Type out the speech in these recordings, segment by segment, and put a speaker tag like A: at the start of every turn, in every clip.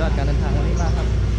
A: ยอดการเดินทางวันนี้มากครับ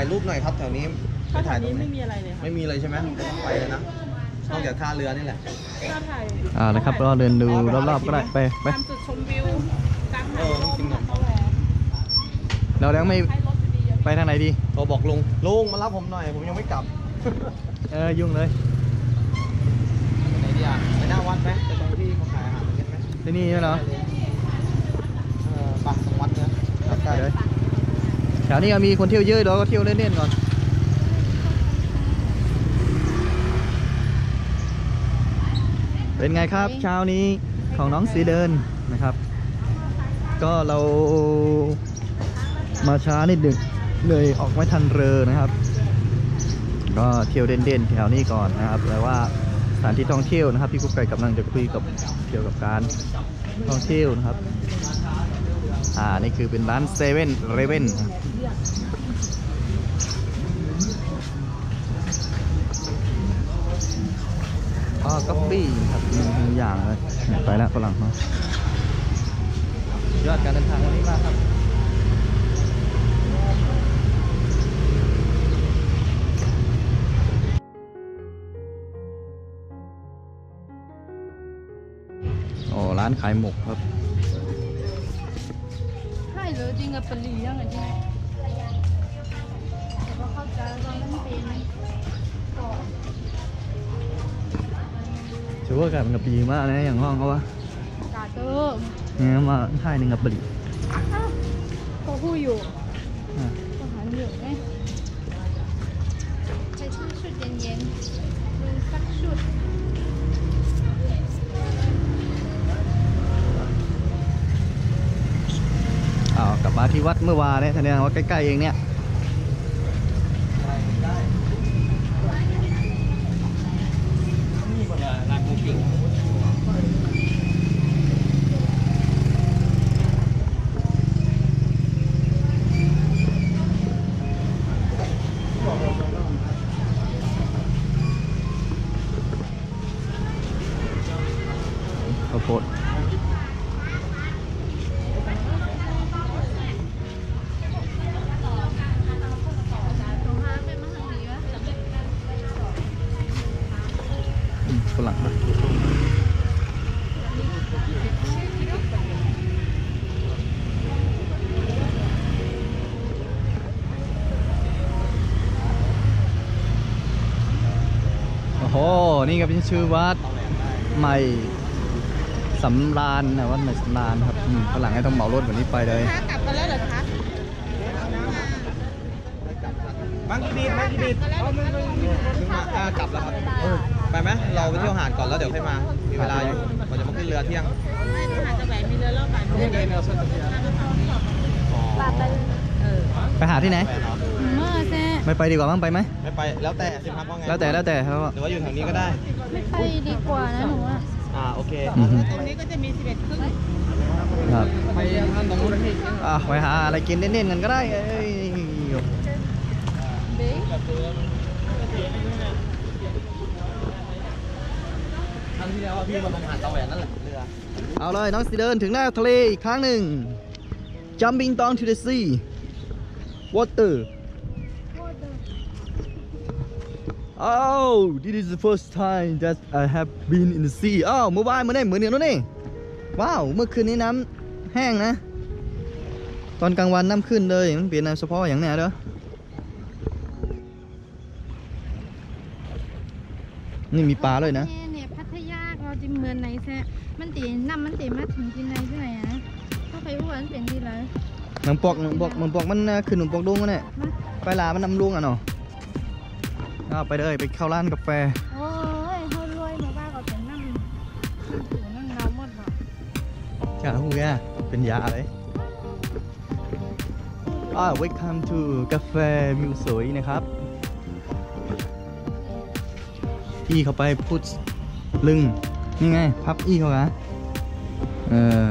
A: ายรูปหน่อยครับแถวนี้ไป
B: ถ้า
A: ถ่า
B: ถ่ายย
A: ตร
B: นี้
A: งไหน
B: ไม่มีอะไรเลยค่ะ
A: ไม่มีเลยใช่ไหมไม่ต้องไปเลยนะนอกจากท่าเรือนี่แหละ
B: ถ้าถ่าย
A: อ่านะครับก็เดินดูรอบๆก็ได้ไปไป
B: ตามจุดชมวิวการ
A: เอ
B: ถ่าย
A: อ
B: รูป
A: จริงเหรอ
B: เขาแหวน
A: เราแล้วไม่
B: ให้รถดีๆเยอะ
A: ไปทางไหนดี โทรบอกลุงลุงมารับผมหน่อย ผมยังไม่กลับ เออยุ่งเลยไหนดีอะไปหน้าวัดไหมไปตรงที่เขาขายอาหารกันไหมที่นี่เหรอเออไปตรงวัดนะครับใกล้เลยแถวนี้ก็มีคนเที่ยวเยอะเราก็เที่ยวเล่นๆก่อนเป็นไงครับเช้านี้ของน้องสีเดินนะครับ ก็เรามาช้านิดหนึ่งเลยออกไม่ทันเรือนะครับ ก็เที่ยวเด่นๆแถวนี้ก่อนนะครับแต่ว่าสถานที่ท่องเที่ยวนะครับ พี่กุ๊กไก่กำลังจะคุยกับเกี่ยวกับการท่องเที่ยวนะครับ อ่า นี่คือเป็นร้านเซเว่นเรเว่นอ๋อกาแฟครับมีอย่างเลยเนี่ยไปแล้วฝรั่งเนาะยอดการเดินทางวันนี้มากครับโอ้ร้านขายหมกครับ
B: ใช่เลยจริงกับปรียังไงใช่ไหมแต่ก็เข้าใจว่ามันเป็นก่อน
A: ถือว่าอากาศมันกับปีมากนะอย่างห้องเขาวะ
B: กาเตอร์
A: เนี่ยมาท่ายหนึ่งกับปรี
B: เขาพูดอยู่
A: อะ
B: อาหารเยอะไหมใช้ชื่อชุดเย็นๆดูสักชุด
A: อ้าวกลับมาที่วัดเมื่อวานเนี่ยแสดงว่าใกล้ๆเองเนี่ยข้าวโพด ชื่อวัดใหม่สำราญนะวัดใหม่สำราญครับอืมฝรั่งให้ต้องเหมารถแบบนี้ไปเลย
B: คะกลับมาแล้วเหรอคะ
A: บางกีบีบางกีบีบถึงมาอ่ากลับแล้วครับไปไหมเราไปเที่ยวหาดก่อนแล้วเดี๋ยวค่อยมา มีเวลาอยู่เราจะมาขึ้นเรือเที่ยง
B: ไม่หาจะแหวนมีเรือเล่าบ่ายโมง
A: อ๋อ
B: เออ
A: ไปหาที่ไหน
B: เมื่อแซ่
A: ไม่ไปดีกว่ามั้งไปไหม
C: ไม่ไปแล้วแต่สิครับว่าไง
A: แล้วแต่แล้วแต่แล้วก็
C: หรือว่าอยู่แถวนี้ก็ได้
B: ไม่ไปดีกว่านะหนูอะ
C: อ่าโอเค
A: อือฮึ
B: ตรงนี้ก็จะมีสิบเอ็ดครึ่ง
A: ครับ
C: ไปท่านตรงนู้น
A: อะไปหาอะไรกินเล่นๆกันก็ได้เอ้ย
B: เบ๊
C: ครั้งที่แล้วพี่มาลงหาดตะแหวนนั่นแหละเรือ
A: เอาเลยน้องสิเดินถึงหน้าทะเลอีกครั้งหนึ่ง jumping down to the sea water Oh this is the first time that I have been in the sea อ้าวเมื่อวานมื่อนี้เหมือนกันนู้นนี่ว้าวเมื่อคืนนี้น้ำแห้งนะ ตอนกลางวันน้ำขึ้นเลยมันเปลี่ยนน้ำเฉพาะอย่างเนี้ยเด้อนี่มีปลาเลยนะ
B: เนี่ยพัทยาเราจะเหมือนไหนแซ่มันตีน้ำมันตีมาถึงที่ไหนที่ไหนอะถ้าไปอ้วนเป็นที่ไร
A: หนังปอกหนังปอกหนังปอกมันน่ะคือหนังปอกดุ้งมันเนี่ย
B: มา
A: ไปลามันนำลุงอะเนาะ เอาไปเลยไปเข้าร้านกาแฟ
B: โอ้ยเขารวยมาบ้าก็เป็นนั่ง
A: ถูนั่งเงห
B: มดหรอ
A: จ้าฮู้แกเป็นยาเลย อ่า welcome to กาแฟมิวสวยนะครับอีเขาไปพูดลึง นี่ไง พับอีเขาอะเออ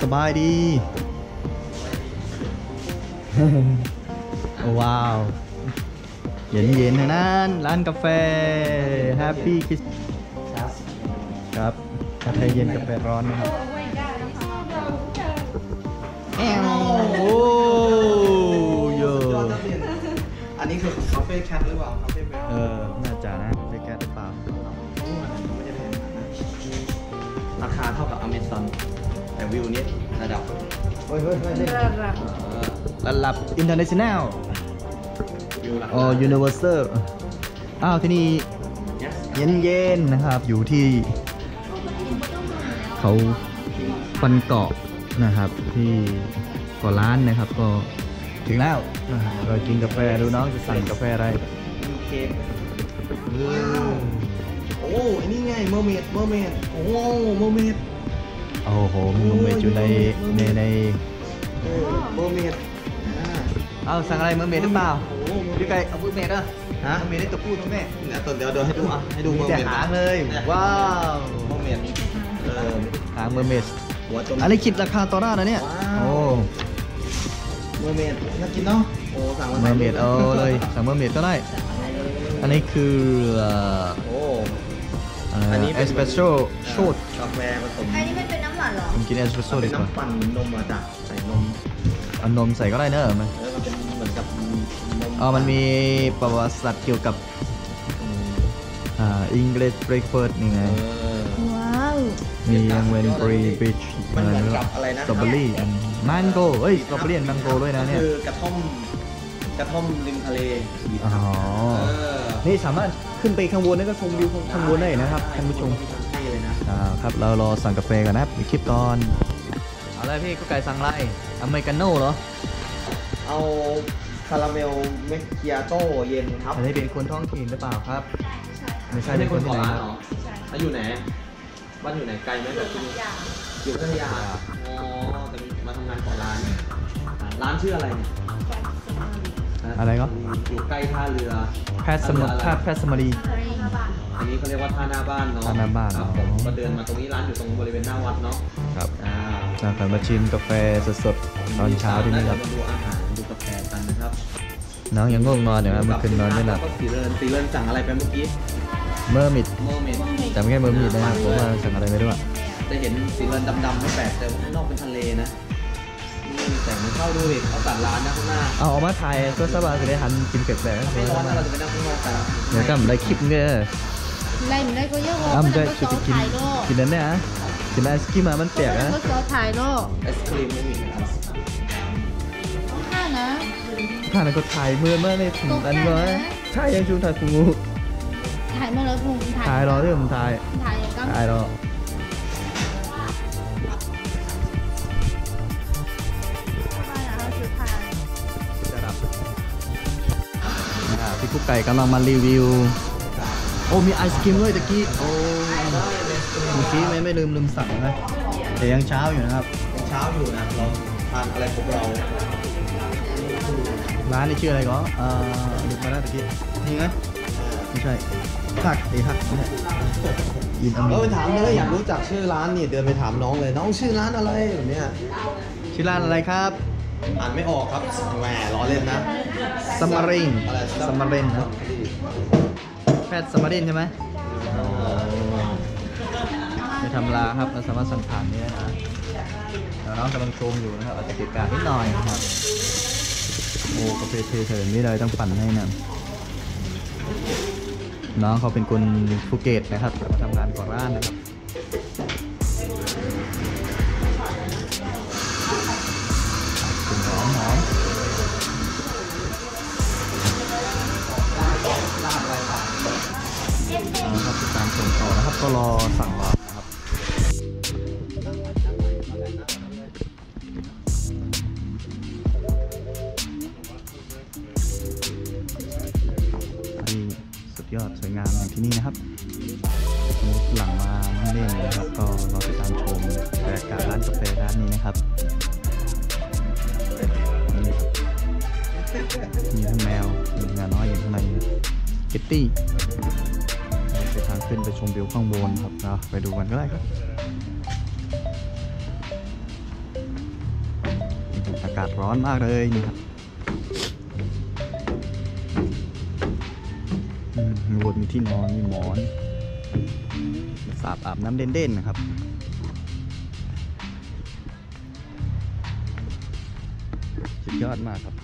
A: สบายดี ว้าว เย็นเย็นๆทางนั้นร้านกาแฟ Happy Kiss
C: ครับ
A: ครับกาแฟเย็นกาแฟร้อนนะครับแอวโอ้โย
C: อันนี้คือคาเฟ่แคทหรือเปล่าคาเฟ่แมว
A: เออ น่าจะนะไปแก้หรือเปล่า
C: ไม่ได้แพงนะราคาเท่ากับอเมซอนแต่วิวนี้ระดับ
A: เฮ้ยเฮ้ยเฮ้ยเล่น
C: เออ
A: ระดับ international
C: วิวราคา
A: อ๋อ universal อ้าวที่นี่
C: Yes
A: เย็นเย็นๆนะครับอยู่ที่เขาฟันเกาะนะครับ ที่เกาะล้านนะครับก็ถึงแล้วนะครับเรากินกาแฟดูน้องจะสั่งกาแฟอะไร
C: มีเค้กโอ้อันนี้ไงเมอร์เมดเมอร์เมดโอ้เมอร์เมด
A: โอ้โหมีนมเมดอยู่ในในใน
C: เออเมอร์เมดอ่า
A: เอาสั่งอะไรเมอร์เมดหรือเปล่า
C: โอ้
A: พี่ไก่เอาเมอร์เมดอะ
C: ฮะ
A: เมอร์เมดได้ตัวผู้ตัวแม่
C: เดี๋ยวตอนเดี๋ยวเดี๋ยวให้ดูอะให้ดู
A: มี
C: เมอร์
A: แต่
C: เมด
A: หางเลยว้าว
C: เมอร์เมดเออ
A: หางเมอร์เมด
C: หัวจม
A: อันนี้คิดราคาต่อหน้านะเนี่ย
C: ว้าว
A: โอ้
C: เมอร์เมดน่ากินเนาะโอ้สั่งมา
A: เมอร์เมดเอาเลยสั่งเมอร์เมดก็ได้ อันนี้คือเอ่อ
C: โอ้
A: เอ่อ
C: อันนี้
A: เอ
C: เป็น
A: สเปรสโซ่ชูด
C: กาแฟผสม
B: อันนี้มันเป็นน้ำหวานเหรอ
A: ผมกินเอสเปรสโซ่
C: เป็
A: ดี
C: น
A: กว่า
C: น้ำปั่นนมมาจากใส่นม
A: เอานมใส่ก็ได้เนอะมัน
C: แล้วมันเป็นเหมือนกับ นม
A: อ๋อมันมีประวัติศาสตร์เกี่ยวกับ
C: อืม
A: อ่า English breakfast นี่ไง
C: เออ
B: ว้าว
A: มียังเวนบรีบิช
C: มันเหมือนกับอะไรนะ
A: สตรอเบอรี่มังโก้เอ้ยสตรอเบอรี่มังโก้ด้วยนะเนี่ย
C: คือกระท่อมกระท่อมริมทะเล
A: อ๋อ
C: เออ
A: นี่สามารถขึ้นไปข้างบนแล้วก็ชมวิวข้างบนได้นะครับท่านผู้ชม
C: ใช่เลยนะ
A: อ่าครับเรารอสั่งกาแฟกันนะครับมีคลิปก่อนเอาเลยพี่ก็ไก่สั่งอะไรอเมริกาโน่เหรอ
C: เอา คาราเมลเมคคิอาโต้เย็นครับ
A: อันนี้เป็นคนท้องถิ่นหรือเปล่าครับ ไม่ใช่เป็นคนที่ไหนครับ
C: แล้วอยู่ไหนบ้านอยู่ไหนไกลไหมแบบที่นี่อยู่พัทยาอ๋อแต่มีมาทำงานของร้าน ร้านชื่ออะไรเนี่ย
A: อะไรก็
C: อยู่ใกล้ท่าเรือ
A: แพทย์สม
C: ท่าเรือ
A: แพทย์แพทย์สมรี
C: อันนี้เขาเรียกว่าท่าหน้าบ้านเนาะ
A: ท่าหน้าบ้าน
C: ครับผมก็เดินมาตรงนี้ร้านอยู่ตรงบริเวณหน้าวัดเนาะ
A: ครับ
C: อ่า
A: จากการมาชิมกาแฟสดๆตอนเช้าที่นี่ครับ
C: น้
A: องยังง่วงนอนอยู่นะเมื่อคืนนอนไม่หลับ
C: ก็สีเรินสีเรินสั่งอะไรไปเมื่อกี้
A: เมื่อมิด
C: เมอร์เมด
A: แต่ไม่ใช่เมื่อมิดนะครับผมว่าสั่งอะไรไม่รู้อะ
C: จะเห็นสีเรินดำๆไม่แปลกแต่ข้างนอกเป็นทะเลนะนี่แต่ไม่เข้าดูดิเขาตัดร้านนะข้างหน้า
A: เอาออกมาถ่ายก็สบายจะได้หันกินแปลกๆ
C: ไม่ร้อนนะเราจะไปนั่งข้างนอกกัน
A: เดี๋ยวก็อะไรคลิปเงี้ย
B: ไรมันได้ก็เยอะ
A: อ้ำ
B: ก็
A: จะ
B: จะ
A: จะ
B: ซอ
A: กิน
B: ถ่ายโล
A: กินนั้นเนี่ยนะกินไอศครีมมามันแปลกนะ
B: ก็ซอถ่ายโล
C: ไอศครีมไม่มีนะครับ
B: ข้านะ
A: ข้านั้นก็ถ่ายเมื่อเมื่อในถุงอันก็ใช่ยังชูถ่ายฟูงู
B: ถ่ายมาแล้วพุง
A: ถ่ายรอที่ผมถ่าย
B: ถ่ายก็
A: ถ่ายรอจะดับอ่าพี่กุ๊กไก่กำลังมารีวิว โอ้ มีไอศครีมด้วยตะกี้ โอ้เมื่อกี้ไม่ไม่ลืมลืมสั่งนะแต่ยังเช้าอยู่นะครับ
C: ยังเช้าอยู่นะเราทานอะไรพวกเรา
A: ร้านนี้ชื่ออะไรก็เอ่อดูมาได้ตะกี้นี่ไหมไม่ใช่ฮักไอ้ฮักไม่ใช่ยินอเม
C: เออไป
A: ริ
C: ถามเลยอยากรู้จักชื่อร้านนี่เดินไปถามน้องเลยน้องชื่อร้านอะไรแบบเนี้ย
A: ชื่อร้านอะไรครับ
C: อ่านไม่ออกครับแหมล้อเล่นนะ
A: สมาริน
C: อะไร
A: สมารินนะแพทย์สมารินใช่ไหมไม่ทำลาครับเราสามารถสั่งผ่านนี้ได้นะเดี๋ยวน้องกำลังชมอยู่นะครับอาจจะเกิดการนิดหน่อยนะครับ โอ้กาแฟเทเถินนี่เลยต้องปั่นให้นะน้องเขาเป็นคนภูเก็ตนะครับมาทำงานก่อร้านนะครับกลิ่นหอมหอมเอาครับติดตามชมต่อนะครับ ก็รอสั่งรอ ร้อนมากเลยนี่ครับอืมมีบนมีที่นอนมีหมอนสาบอาบน้ำเด่นๆนะครับสุดยอดมากครับ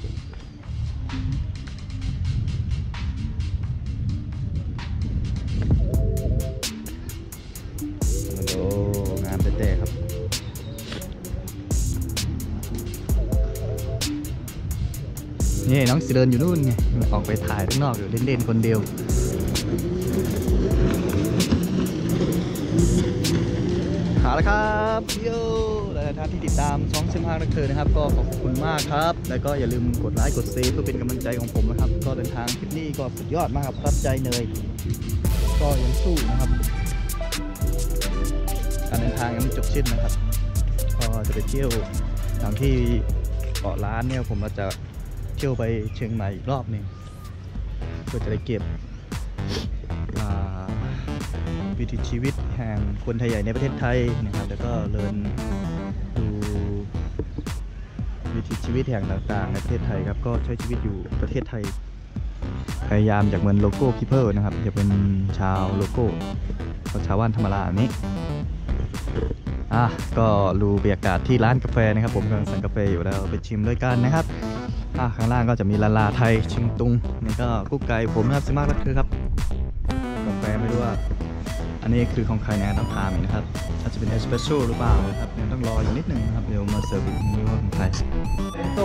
A: น้องสิเดินอยู่นู่นไงออกไปถ่ายข้างนอกอยู่เล่นๆคนเดียวหาแล้วครับโย่และท่านที่ติดตามช่องเส้นทางนักเธอนะครับ ก็ขอบคุณมากครับ แล้วก็อย่าลืมกดไลค์กดเซฟเพื่อเป็นกำลังใจของผมนะครับ ก็เดินทางทริปนี้ก็สุดยอดมากครับรับใจเนยก็ยังสู้นะครับ การเดินทางยังไม่จบสิ้นนะครับ ก็จะไปเที่ยวทางที่เกาะล้านเนี่ยผมเราจะ ที่ยวไปเชียงใหม่อีกรอบหนึ่งเพื่อจะได้เก็บวิถีชีวิตแห่งคนไทยใหญ่ในประเทศไทยนะครับ แล้วก็เรียนดูวิถีชีวิตแห่งต่างๆ ในประเทศไทยครับ ก็ใช้ชีวิตอยู่ประเทศไทย พยายามอยากเหมือนโลโก้คิเปอร์นะครับอยากเป็นชาวโลโก้ชาวบ้านธรรมดาแบบนี้อะก็ดูบรรยากาศที่ร้านกาแฟนะครับ ผมกำลังสั่งกาแฟอยู่แล้วไปชิมด้วยกันนะครับ อะข้างล่างก็จะมีลาลาไทยชิงตุงนี่ก็กุ๊กไก่ผมนะครับซิมากรักคือครับกาแฟไม่รู้ว่า อันนี้คือของใครนะต้องถามอีกนะครับอาจจะเป็นเอสเปรสโซ่หรือเปล่านะครับยังต้องรออยู่นิดนึงนะครับเดี๋ยวมาเสิร์ฟอีกไม่รู้ว่าของใคร
C: เป็นโต้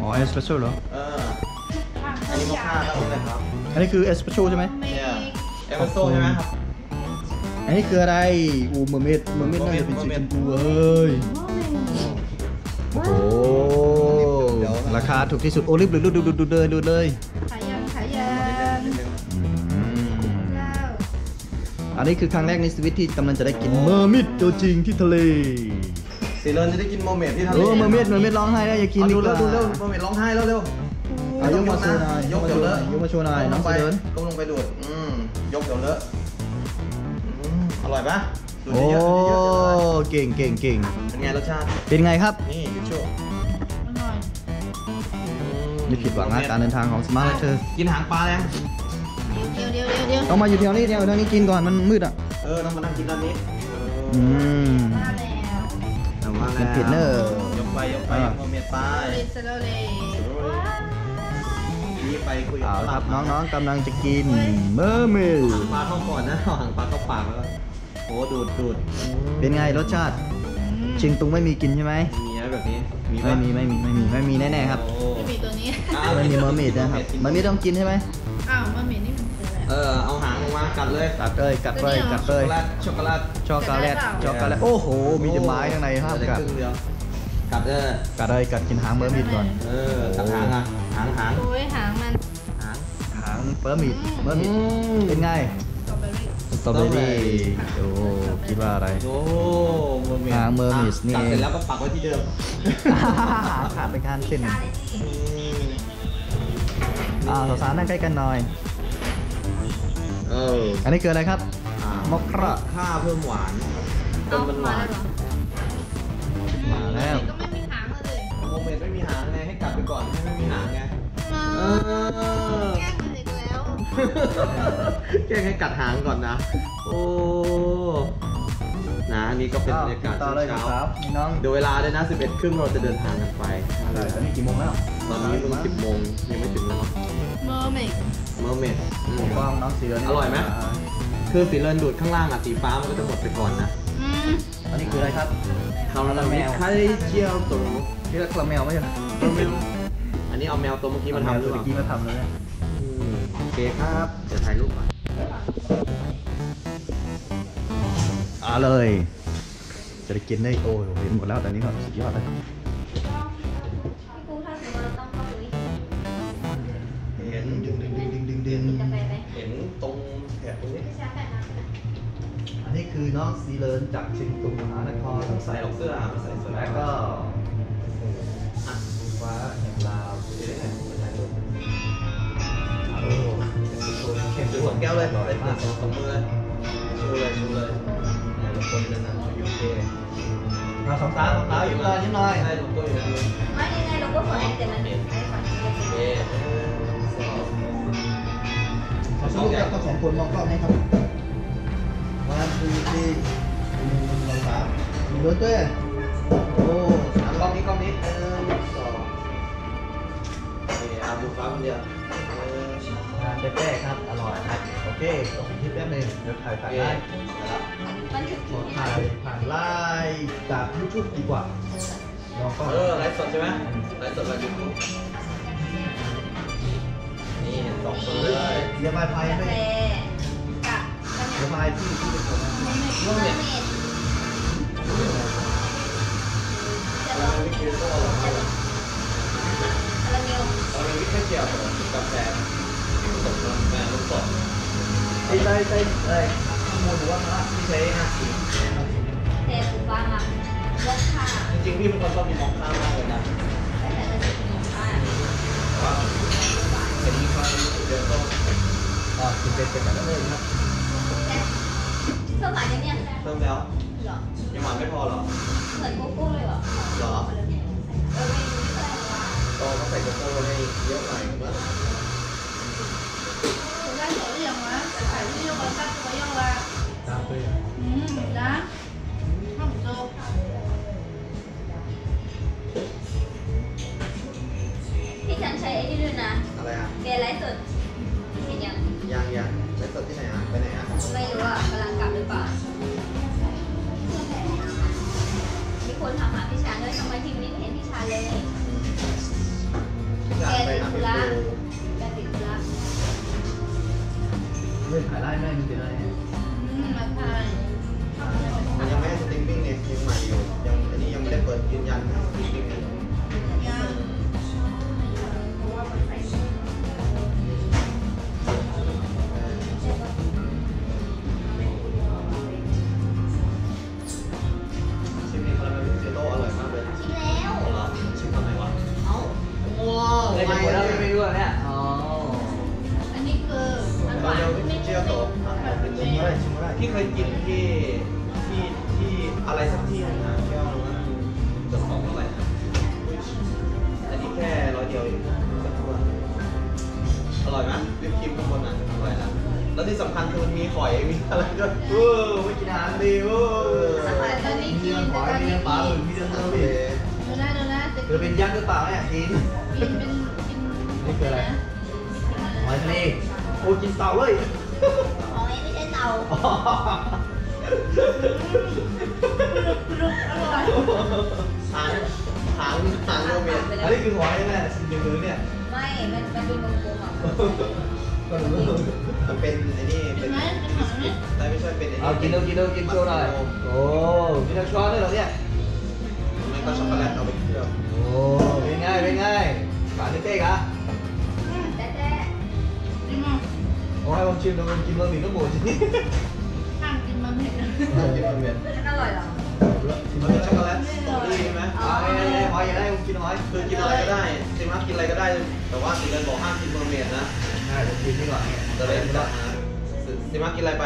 A: อ๋อเอสเปรสโซ่เหรอ
C: เอออันนี้มอคค่าครับผมนะครับ
A: อันนี้คือเอสเปรสโซ่ใช่ไหม
C: เนี่ยเอสเปรสโซ่ใช่ไหมครับ
A: อันนี้คืออะไรอูเมอร์เมดเมอร์เมดน่าจะเป็นสีชมพูเฮ้ยโอ้โห ราคาถูกที่สุดโอลิฟหรือดูดูดูดูเลยดูเลย
B: ขายยังขายยัง
A: อืม
B: เจ้า
A: อันนี้คือครั้งแรกในชีวิตที่กำลังจะได้กินเมอร์มิดตัวจริงที่ทะเล
C: สีเลินจะได้กินโมเมนต์ที่ทะเล
A: เออเมอร์เมดเมอร์เมดร้องไห้ได้อย่ากิน
C: เอา
A: ดี
C: ดู
A: ก
C: เร็
A: ว่า
C: วดูเร็วโมเมนต์ร้องไห้แล้วเร็ว
A: เอายกมาโชว์หน่อย
C: ยกเดี๋ยวเลอะ
A: ยกมาโชว์หน่อยน้อง
C: ไป
A: เสดิน
C: ก้มลงไปดูดอืมยกเดี๋ยวเลอะอืมอร่อยปะดู
A: โอ้
C: เยอะๆดูเยอะๆ
A: เก่งเก่งเก่ง
C: เป็นไงรสชาติ
A: เป็นไงครับ
C: นี่ยูชู
B: อร่อย
A: ไม่ผิดหวังนะการเดินทางของสมาร์ทเธอ
C: กินหางปลาแล้ว
B: เดี๋ยวเดี๋ยวเดี๋ยวเดี๋ยว
A: ต้องมาอยู่แถวนี้เดี๋ยวแถวนี้กินก่อนมันมืดอะ
C: เออต้องมานั่งกินด้านนี้
A: อืม
B: มาแล้ว
C: แต่ว่า
A: เป็นผิดเนอะ
C: ยกไปยกไปยกโมเมนต์ไป
B: เลสโลเล
C: นี่ไปคุยกับ
A: เอา
C: ฝ
A: ละค
C: รั่
A: รับ
C: ง
A: น้องๆกำลังจะกินเมอร์เมด
C: หางปลาเข้าก่อนนะเอาหางปลาเข้าปากแล้วก็โอ้ดูดดูด
A: เป็นไงรสชาติชิงตุงไม่มีกินใช่ไหม
C: มีอะไรแบบนี้มีปะ
A: ไม่มีไม่มีไม่มีไม่มีแน่ๆครับ
C: โอ้
B: ไม่มีตัวนี้
C: อะ
A: ไม่มีเมอร์เมดนะครับมันไม่ต้องกินใช่ไหม
B: อ้าวมันเหม็นนี่มันคืออะไร
C: เออเอาหางลงมากัดเลย
A: กัดเลยกัดเลยกัด
C: ช็
A: เล
C: อก
A: ย
C: โกแลตช็อกโกแลต
A: ช็อกโกแลตช็อกโกแลตโอ้โห มีแต่ไม้ข้างในห้าม
C: ได้
A: กัด
C: ครึ่งเดียวกัดเออ
A: กัดเลยกัดกินหางเมอร์เมดก่อน
C: เออกัดหางอะหางหาง
B: โอ้ยหางมัน
C: หาง
A: หางเมอร์เมดเมอร์เมดเป็นไง
B: ส ตรอเบอรี่
A: สตรอเบอรี่โอ้คิดว่าอะไร
C: โอ้เมอร์เมด
A: หางเมอร์เมดนี่
C: กัดเสร็จแล้วก็ปักไว้ที่เดิม
A: ขาดไปการเส้น
C: อืม
A: อ่าสาวๆนั่งใกล้กันหน่อย
C: เออ
A: อันนี้คืออะไรครับ
C: อ่าม
A: อคค่า
C: ค่าเพิ่มหวานจ
B: เอา
C: นมันหวาน
A: มาแล้ว
B: ก็ไม่มีหางเลย
C: โมเมนต์ไม่มีหางไงให้กัดไปก่อนให้ไม่มีหางไง
B: เอ
C: เอ
B: อ
C: อ
B: แกล้ง มันอีกแล้ว
C: แค่ให้กัดหางก่อนนะ โอ้นะอันนี้ก็เป็นบรรยากาศ
A: ต่อเลย
C: เช้า
A: ครับนี่น้อง
C: ๆดูเวลาด้วยนะ 11ครึ่งเราจะเดินทางกันไป
A: ตอนนี้กี่โมงแล้ว
C: ตอนนี้เพิ่ง10โมงยังไม่ถึงเลยเนาะ
B: เมอร์เมด
C: เมอร์เมด
A: ผมว่าน้องสีเหลืองนี่
C: อร่อยไหม คือสีเลินดูดข้างล่างอะสีฟ้ามันก็จะหมดไปก่อนนะ
B: อืม
A: อันนี้คืออะไรครับ
C: คาราเมลไข่เจียวตัว
A: นี่ละคาราเมลไม่ใช่เหรอ
C: อันนี้เอาแมวตัวเมื่อกี้มาทำหรือเป
A: เมื่
C: ล่า
A: อกี้มาทำเลยเนี่ย
C: อืมโอ เคครับเดี๋ยวถ่ายรูปก่อน
A: อ่าเลย จะได้กินได้โอ้ยเห็นหมดแล้วแต่นี้ก็สุดยอดเลย
D: พี่กูถ้าสมมติเราต้องเข้าไปวิ
C: เห็นดึงดึงดึงดึงดึงดึง
D: กินกาแฟไหม
C: เห็นตรงแถบตรงนี้
D: ไม่ใช่แบบนั้น
A: คือน้องซีเลินจากเชียงตุงมหานคร
C: ใส่หรอกเสื้ออะไม่ใส่สวย
A: แล้วก็อะฟ้าแห่งลาว เข้ม
C: ถือ
A: ข้
C: หัวนแก้วเลย
A: อร่อย
C: เลย
A: มาก
C: สองมือเลยชูเลยชูเลยเนี่ยลงตัวนิดนึงนะโอเค
A: เราสองสาวสองสาวยิ้มหน่อยยิ้มหน่อย
C: ใช่ลงตัวอยู่นะ
D: ไม่ยังไงเราก็ขอให้แต่มันไอ้ขอให้
C: โอเคสอง
A: ขอสองกับสองคนมองกล้องให้ครับวันที่หนึ่งสองสามเหลือตัวโอ้
C: อะกล้องนี้กล้องนี้หนึ่งสองโอเคอะดูฟ้าคนเดียว
A: ทานเป๊ะๆครับ อร่อยครับ โอเคขอคิดแป๊บนึงเดี๋ยวถ่าย
C: โอ
A: ถ่าย
C: เค
A: ได้
C: ได้ละ
D: มันถึง
A: ขอถ่ายผ่านไลน์จากยูทูบดีกว่าลองก็
C: เออไลฟ์สดใช่ไหมไลฟ์สดไลฟ์ยูทูบนี่สองคนเลย
A: เดี๋ยวมาไทย
D: กา
A: ไม่
D: แฟกับ
A: เดี๋ยวมาที่ที่เป็นคน
D: เมื่อเม็ดจะลอง
C: วิคิวก็อร่อยมากเลย
D: คาราเมล
C: เราเป็นวิคิวเกี่ยวกับกาแฟ สดกาแฟลูกสด
A: ไอ้ได้ได้ไอ้ข้อมูลหรือว่ามาที่ใช้ห้าสี
D: เทปูบางอะรสค่ะ
C: จริงๆพี่เป็นคนชอบกินมอคค่ามากเลยนะ
D: แต่แต่จะเป็นของป้า
C: ว่าเห็นมีความเดินต้อง
A: อ่าคุณเป็นเป็นแบบนั้นเลยครับ
D: แต่เสื้อผ้าเนี่ยเนี่ย
C: เพิ่มแล้ว
D: หรอ
C: ยังหวานไม่พอหรอ
D: เหมือนโกโก้เลยเหรอ
C: หรอ
D: เออไม่รู้เท่าไหร่ว่า
C: โตเขาใส่โกโก้ให้เยอะหน่อยมั้
D: พี่ชาเลยทำไมทีมนี้ไม่เห็นพี่ชาเลยแกติดธุระ
A: แก
C: ติดธุระ
A: ไม่
C: ถ่าย
B: ได้
C: แม่มีติดอะไรอืมมาถ่าย
B: อ
A: เป็
B: น
A: ยักษ์หรือเปล่าเนี่ยกิน
B: กินเป็นกิน
A: นี่คืออะไรหอยทะเลโอ้กินเต่าเลย
D: หอยไม่ใช่เต่า
A: อ๋อ
B: อร่อย
C: หางหางหางโรเมียน
A: อันนี้คือหอยใช่ไหมสิ่งเหลืองๆเนี่ย
D: ไม่ มันมันเป็นวงกลมอะ
A: ก็รู้
C: มันเป็นไอ้นี่
B: เห็
C: เป็นน
B: ไหมเป็นหอยไหม
C: แต่ไม่ใช่เป็นไอ้นี่
A: เอากินดูกินดูกินโชว์หน่อยโอ้กินทั้งช้อนด้วยเหรอเนี่ย
C: มันก็ช็อกโกแลตเอาไป เคลือบ
A: โอ้เป็นไงเป็นไงฝาเต้ๆกะ
D: แต่แต่
B: นี่มั้ง
A: โอ้ให้ผมชิมดูมันกินบะหมี่ก็หมดทีนี้
B: ข้างกินมันเผ็ดนะ
C: กินมันเป็น
D: มันอร่อยเหรอ
C: มันเป็นช็อกโกแลตสตรอเบอรี่ใช่ไหม
A: เอาไอ้ไอ้หอยอย่าได้ผมกินหอย
C: คือกินอะไรก็ได้ซิมากินอะไรก็ได้ แต่ว่าสิเรนบอกห้ามกินเมอร์เมดนะ
A: ได้ผมกินนี่ก่อนเนี่ย
C: แต่เลยไม่ได้นะซิมากินอะไรไป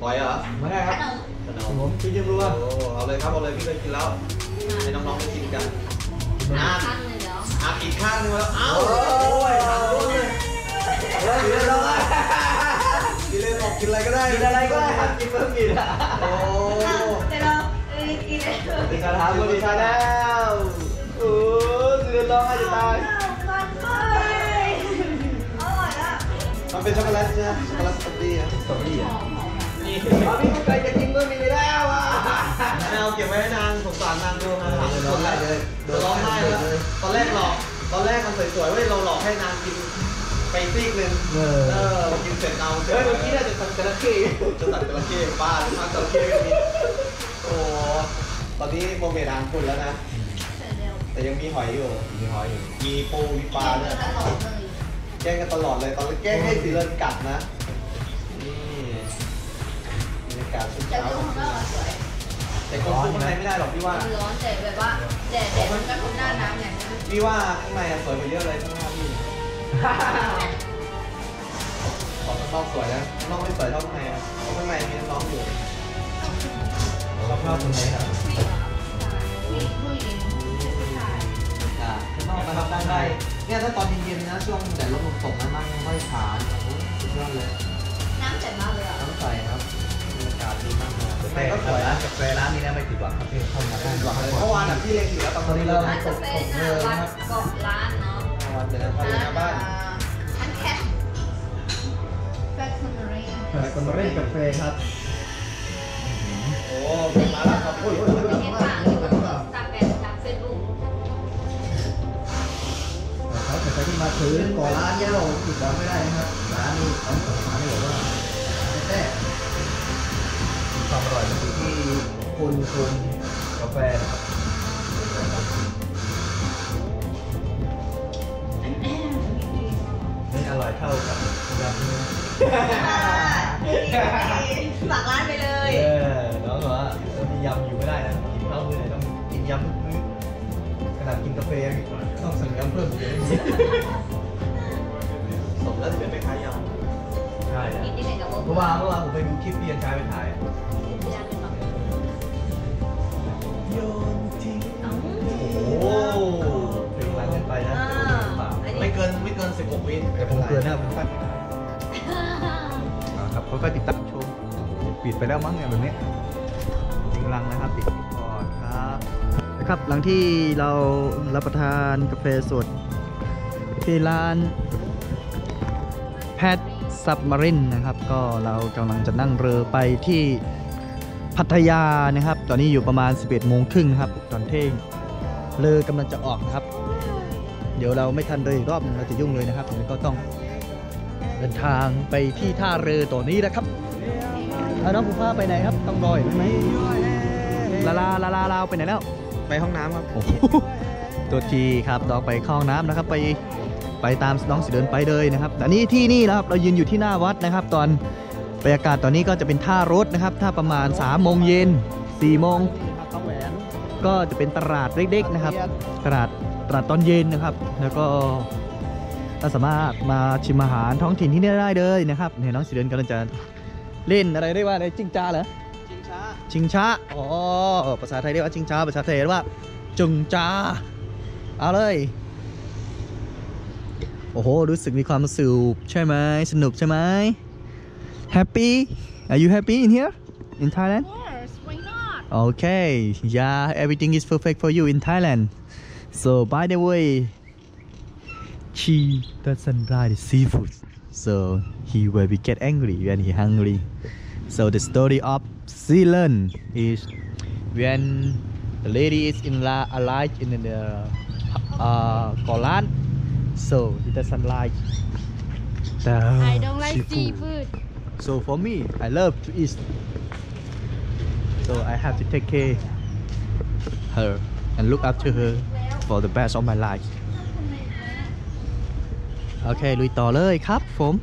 C: หอยเหรอ
A: ไม่ได้ค
D: ข
A: รับ
D: นม
C: ขน
A: ผมมกินยังรู้ว่า
C: โอ้เอาเลยครับเอาเลยพี่เคยกินแล้วให้น้องๆได้กินกัน
D: อะ
C: อะ
D: ข้างหนึ่งเดี๋ยว
C: อะอีกข้างนึงแล้วเอ้า
A: โอ้ยทำรู้เลยเฮ้ยกินอะไร
C: กินเลยบอกกินอะไรก็ได้
A: กินอะไรก็ได้ครับกินบะหมี่อะ
C: โอ้
D: เดี๋ยวเราเอ้ยกินเลย
A: มีการถามบริการแล้วโอ้ยเสือร้องไห้จะตาย
D: ก่อนเลยอร่อยอะ
C: มันเป็นช็อกโกแลตใช่ไหมช็อกโกแลตสตรอเบอรี่อะ
A: สตรอเบอรี่อะ
C: นี่
A: ตอนนี้กูไก่จะกินบะหมี่แล้วอะ
C: ไม่เอาเก็บไว้ให้นางสงสารนางดู ร้องไห้แล้วตอนแรกหลอกตอนแรกมันสวยๆเว้ยเราหลอกให้นางกินไปซีกหนึ่ง
A: เอ
C: เอ
A: อ
C: อกินเสร็จเอา
A: เฮ้ยเมื่อกี้น่าจะทำจระเข้
C: จะตัดจระเข้บ้าทำจระเข้ไม่มีโอ้ตอนนี้โมเมดางคุณแล้วนะ
D: เสร็จเร็ว
C: แต่ยังมีหอยอยู่
A: มีหอยอยู่
C: มีปูมีปลาด้วย
D: ตลอดเลย
C: แกล้งกันตลอดเลยตอนแรกแกล้งให้สีเลินกัดนะนี่บรรยากาศาศชุ่ม
D: แต่
C: เช้า
D: วิวข้างนอกอะสวย
C: แต่คงคุ้มข้างในไม่ได้หรอกพี่ว่า
D: มันร้อนแต่แบบว่าแดดแดดมันก็ทนหน้าน้ำอย่างนี้
C: พี่ว่าข้างในอะสวยกว่าเยอะเลยข้างหน้าพี่ของข้างนอกสวยนะข้างนอกไม่สวยเท่าข้างในอะเพราะข้างในมีน้องๆอยู่ชอบชอบตรงไหนครับ
D: ผู้หญิงผู้หญิงผู้ชาย
C: อ่าข้างนอกนะครับด้านในเนี่ยถ้าตอนเย็นๆนะช่วงแดดลมตกนะนั่งห้อยขาเนี่ยโอ้โหสุดยอดเลย
D: น้ำใสมากเลยอะ
C: น้ำใสครับบรรยากาศดีมากเลย
A: กาแฟ
C: ก็สวยนะ
A: กาแฟร้านนี้นะไม่ผิดหวังครับที่เข้ามาได้
C: เมื่อวานอะพี่เล็กอยู่แล้วตอนนี้เรา
D: ร้าน
C: ต
D: กาแฟ
C: ตก
D: ห
C: เล
D: น้ายวัด
C: นะครับ
D: เกาะร้านเนาะ
C: วันเดี๋ยวนะพาไปหน้าบ้าน
D: อันแคทแฟชั่นเรย์
A: คนมาเล่กาแฟครับ
C: โอ้มาแล้วครับโอ้ยโอ้ยโอ้ย
D: โอ้ย
A: ใครที่มาถือก่อร้านเนี่ยเราติดต่อไม่ได้นะครับร้านนี้ต้องขอร้านนี้บอกว่าแท้ๆ ความอร่อยมันอยู่ที่คุณคุณกาแฟนะครับไม่อร่อยเท่ากับยำเนื้อ
D: ฝากร้านไปเลย
A: เออน้องบอกว่าเออมียำอยู่ไม่ได้นะกินข้าวมื้อไหนต้องกินยำทุกมื้อขนาดกินกาแฟต้องสั่งยำเพิ่มเยอะ
C: สมแล้วที่เป็นแม่ค้ายำ
A: ใช่นะ
D: กินที่ไหนกับโบ
A: เมื่อวานเมื่อวานผมไปดูคลิปเรียนชายไปถ่าย
C: โยนทิ้ง
A: โอ้เพลงหลังกันไปนะแต่ผมไม่เปล่า
C: ไม่เกินไม่เกิน16วิ
A: แต่ผมเกินนะผมฟัดครับค่อยๆติดตามชมปิดไปแล้วมั้งเนี่ยแบบนี้จริงลังนะครับปิดก่อนครับนะครับหลังที่เรารับประทานกาแฟสดที่ร้านแพท ซับมารินนะครับ ก็เรากำลังจะนั่งเรือไปที่พัทยานะครับ ตอนนี้อยู่ประมาณ 11โมงครึ่งครับตอนเที่ยงเรือกำลังจะออกนะครับ เดี๋ยวเราไม่ทันเลยอีกรอบหนึงเราจะยุ่งเลยนะครับแล้วก็ต้องเดินทางไปที่ท่าเรือตัวนี้นะครับเอาน้องภูฟ้าไปไหนครับ ต้องรออีกไหมลาลาลาลาลาไปไหนแล้ว
C: ไปห้องน้ำครับ
A: โอ้โหตัวทีครับน้องไปเข้าห้องน้ำนะครับไป ไปตามน้องสิเดินไปเลยนะครับแต่นี่ที่นี่นะครับเรายืนอยู่ที่หน้าวัดนะครับ ตอนบรรยากาศตอนนี้ก็จะเป็นท่ารถนะครับ ถ้าประมาณ3ามโมงเย็น4ี่โมง
C: ข้าวแหวน
A: ก็จะเป็นตลาดเล็กๆนะครับ ตลาดตลาดตอนเย็นนะครับ แล้วก็เราสามารถมาชิมอาหารท้องถิ่นที่นี่ได้เลยนะครับเนี่ยน้องสิเดือนกำลังจะเล่นอะไรเรียกว่าอะไรจิ้งจ้าเหรอ
C: จริงช้า
A: ชิงช้าอ๋อภาษาไทยเรียกว่าชิงช้าภาษาไทยเรียกว่าจุงจ้าเอาเลย โอ้โห รู้สึกมีความสุขใช่ไหมสนุกใช่ไหม Happy Are you happy in here in Thailand
B: Yes, why not?
A: Okay, yeah, everything is perfect for you in Thailand. So, by the way, she doesn't like seafood, so he will be get angry when he hungry. So the story of Zealand is when the lady is in la alive in the uh, Kolan, so he doesn't like the
B: I don't like seafood.
A: So for me, I love to eat. So I have to take care her and look after her for the best of my life. โอเค ลุยต่อเลยครับผม